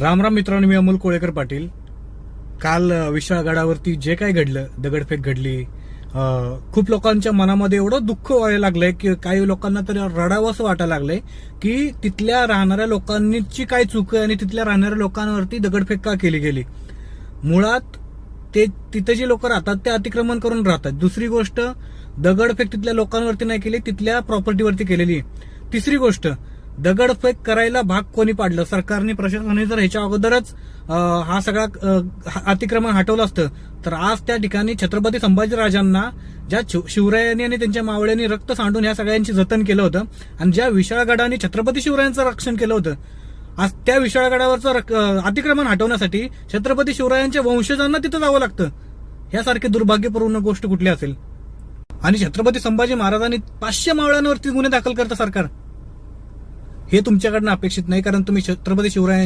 राम राम मित्रांनो मी अमोल कोळेकर पाटील. काल विशाळगडावरती जे काय घडलं दगडफेक घडली खूप लोकांच्या मनामध्ये एवढं दुःख व्हायला लागलंय की काही लोकांना तर रडावं असं वाटायला लागलंय की तिथल्या राहणाऱ्या लोकांची काय चूक आहे आणि तिथल्या राहणाऱ्या लोकांवरती दगडफेक का केली गेली? मुळात ते तिथे जे लोक राहतात ते अतिक्रमण करून राहतात. दुसरी गोष्ट दगडफेक तिथल्या लोकांवरती नाही केली तिथल्या प्रॉपर्टीवरती केलेली आहे. तिसरी गोष्ट दगडफेक करायला भाग कोणी पाडलं? सरकारने प्रशासनाने जर ह्याच्या अगोदरच हा सगळा अतिक्रमण हटवलं असतं तर आज त्या ठिकाणी छत्रपती संभाजीराजांना ज्या शिव- शिवरायांनी आणि त्यांच्या मावळ्यांनी रक्त सांडून ह्या सगळ्यांची जतन केलं होतं आणि ज्या विशाळगडाने छत्रपती शिवरायांचं रक्षण केलं होतं आज त्या विशाळगडावरचं अतिक्रमण हटवण्यासाठी छत्रपती शिवरायांच्या वंशजांना तिथं जावं लागतं. ह्यासारखी दुर्भाग्यपूर्ण गोष्ट कुठली असेल? आणि छत्रपती संभाजी महाराजांनी पाचशे मावळ्यांवरती गुन्हे दाखल करतं सरकार. हे तुमच्याकडनं अपेक्षित नाही कारण तुम्ही छत्रपती शिवराय